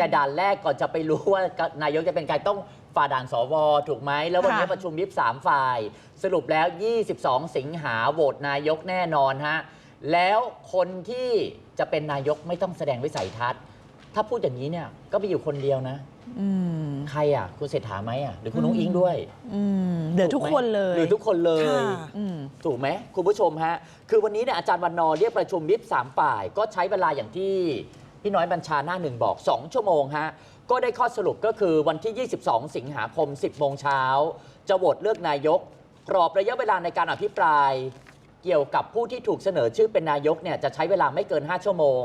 แต่ด่านแรกก่อนจะไปรู้ว่านายกจะเป็นใครต้องฝ่าด่านสวถูกไหม แล้ววันนี้ค่ะประชุมวิปสามฝ่าย สรุปแล้ว 22 สิงหาโหวตนายกแน่นอนฮะ แล้วคนที่จะเป็นนายกไม่ต้องแสดงวิสัยทัศน์ ถ้าพูดอย่างนี้เนี่ยก็มีอยู่คนเดียวนะอืมใครอะ คุณเศรษฐาไหมอะ หรือคุณนุ้งอิงด้วยอืมเดี๋ยวทุกคนเลยหรือทุกคนเลยค่ะอืมถูกไหมคุณผู้ชมฮะ คือวันนี้เนี่ยอาจารย์วันนอร์เรียกประชุมวิปสามฝ่าย ก็ใช้เวลาอย่างที่ พี่น้อยบัญชาหน้าหนึ่งบอก 2 ชั่วโมงฮะ ก็ได้ข้อสรุปก็คือวันที่ 22 สิงหาคม 10 โมงเช้า จะโหวตเลือกนายก กรอบระยะเวลาในการอภิปราย เกี่ยวกับผู้ที่ถูกเสนอชื่อเป็นนายกเนี่ยจะใช้เวลาไม่เกิน 5 ชั่วโมง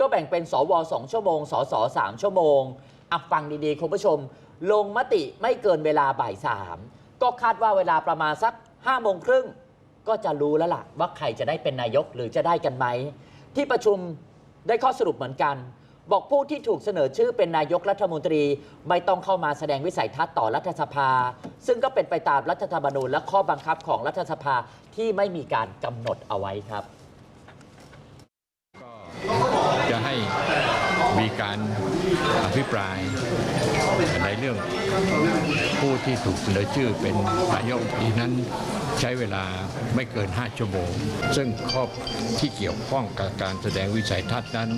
ก็แบ่งเป็นสว 2 ชั่วโมง สส 3 ชั่วโมงอะฟังดีๆคุณผู้ชม ลงมติไม่เกินเวลาบ่ายสามก็คาดว่าเวลาประมาณสัก5โมงครึ่งก็จะรู้แล้วล่ะว่าใครจะได้เป็นนายกหรือจะได้กันไหมที่ประชุม ได้ข้อสรุปเหมือนกัน บอกผู้ที่ถูกเสนอชื่อเป็นนายกรัฐมนตรีไม่ต้องเข้ามาแสดงวิสัยทัศน์ต่อรัฐสภา ซึ่งก็เป็นไปตามรัฐธรรมนูญและข้อบังคับของรัฐสภาที่ไม่มีการกำหนดเอาไว้ครับ จะให้มีการอภิปราย ในเรื่องผู้ที่ถูกเสนอชื่อเป็นนายกรัฐมนตรีนั้นใช้เวลาไม่เกิน 5 ชั่วโมง ซึ่งข้อบที่เกี่ยวข้องกับการแสดงวิสัยทัศน์นั้น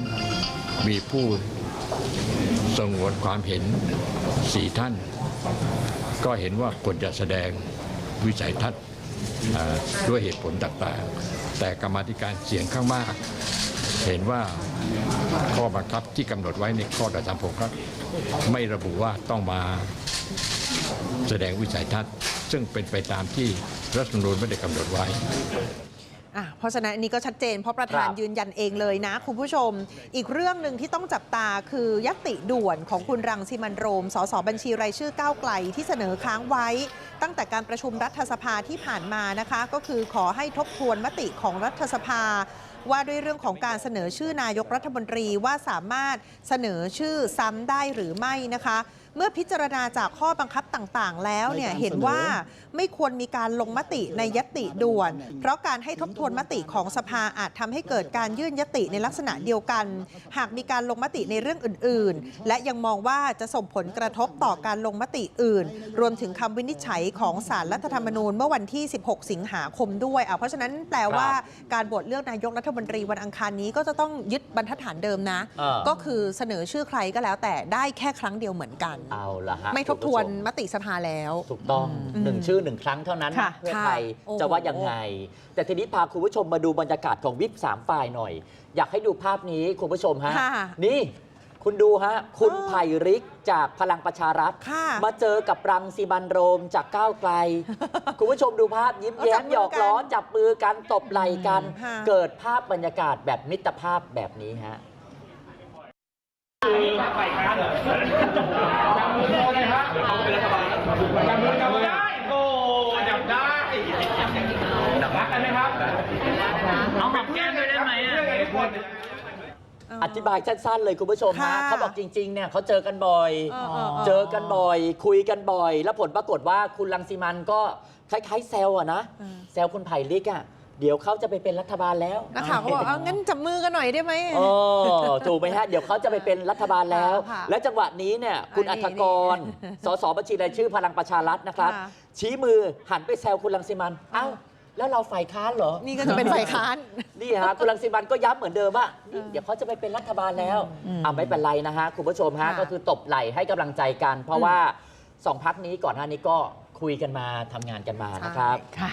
มีผู้สงวนความเห็นสี่ท่าน ก็เห็นว่าควรจะแสดงวิสัยทัศน์ด้วยเหตุผลต่างๆ แต่กรรมธิการเสียงข้างมาก เห็นว่าข้อบังคับที่กำหนดไว้ในข้อใดตามผมครับ ไม่ระบุว่าต้องมาแสดงวิสัยทัศน์ ซึ่งเป็นไปตามที่รัฐธรรมนูญไม่ได้กำหนดไว้ อะเพราะฉะนั้นอันนี้ก็ชัดเจนเพราะประธานครับยืนยันเองเลยนะ คุณผู้ชม อีกเรื่องหนึ่งที่ต้องจับตาคือยติด่วนของคุณรังสิมันต์โรม สสบัญชีรายชื่อก้าวไกลที่เสนอค้างไว้ ตั้งแต่การประชุมรัฐสภาที่ผ่านมานะคะ ก็คือขอให้ทบทวนมติของรัฐสภา ว่าด้วยเรื่องของการเสนอชื่อนายกรัฐมนตรีว่าสามารถเสนอชื่อซ้ำได้หรือไม่นะคะ เมื่อพิจารณาจากข้อบังคับต่างๆ แล้วเนี่ยในการเห็นเสนอว่าไม่ควรมีการลงมติในยติด่วน เพราะการให้ทบทวนมติของสภาอาจทำให้เกิดการยื่นยติในลักษณะเดียวกัน หากมีการลงมติในเรื่องอื่น ๆ และยังมองว่าจะส่งผลกระทบต่อการลงมติอื่น รวมถึงคำวินิจฉัยของสารรัฐธรรมนูญเมื่อวันที่ 16 สิงหาคมด้วยอะเพราะฉะนั้นแปลว่าการโหวตเลือกนายกรัฐมนตรีวันอังคารนี้ก็จะต้องยึดบรรทัดฐานเดิมนะอ่าก็คือเสนอชื่อใครก็แล้วแต่ได้แค่ครั้งเดียวเหมือนกันเอาละฮะไม่ทบทวนคุณผู้ชมติสภาแล้ว ถูกต้องอืมหนึ่งชื่อหนึ่งครั้งเท่านั้นค่ะเพื่อค่ะไทยโอ้โหจะว่ายังไง แต่ทีนี้พาคุณผู้ชมมาดูบรรยากาศของวิปสามฝ่ายหน่อย อยากให้ดูภาพนี้คุณผู้ชมฮะ ค่ะนี่ คุณดูฮะ คุณเออไผ่ริกจากพลังประชารัฐ ค่ะมาเจอกับรังสีบันโรมจากก้าวไกล คุณผู้ชมดูภาพยิ้มเอาแย้จับมมือหยอกล้อกันจับมือกันตบไหล่กัน ค่ะ เกิดภาพบรรยากาศแบบมิตรภาพแบบนี้ฮะ จับมือจับมือได้โอ้จับได้รักกันไหมครับเอาหอมแก้มด้วยได้ไหมอะอธิบายสั้นๆเลยคุณผู้ชมฮะค่ะเขาบอกจริงๆเนี่ยเขาเจอกันบ่อยเออเออเออเจอกันบ่อย คุยกันบ่อย แล้วผลปรากฏว่าคุณรังสีมันก็คล้ายๆแซวอะนะเออแซวคุณไผ่ลิกอะ เดี๋ยวเขาจะไปเป็นรัฐบาลแล้วนักข่าวก็บอกเอางั้นจับมือกันหน่อยได้ไหมเออถูกไหมฮะ เดี๋ยวเขาจะไปเป็นรัฐบาลแล้วค่ะและจังหวะนี้เนี่ยคุณอัอันนี้ฐกร สสบัญชีรายชื่อพลังประชารัฐนะครับค่ะชี้มือหันไปแซวคุณรังสีมันเอ้าแล้วเราฝ่ายค้านเหรอ นี่ก็จะเป็นฝ่ายค้าน นี่ฮะคุณรังสิมันก็ย้ำเหมือนเดิมว่านี่เดี๋ยวเขาจะไปเป็นรัฐบาลแล้วอ่าไม่เป็นไรนะฮะคุณผู้ชมฮะค่ะก็คือตบไหล่ให้กำลังใจกัน เพราะว่าสองพักนี้ก่อนหน้านี้ก็คุยกันมาทำงานกันมานะครับค่ะ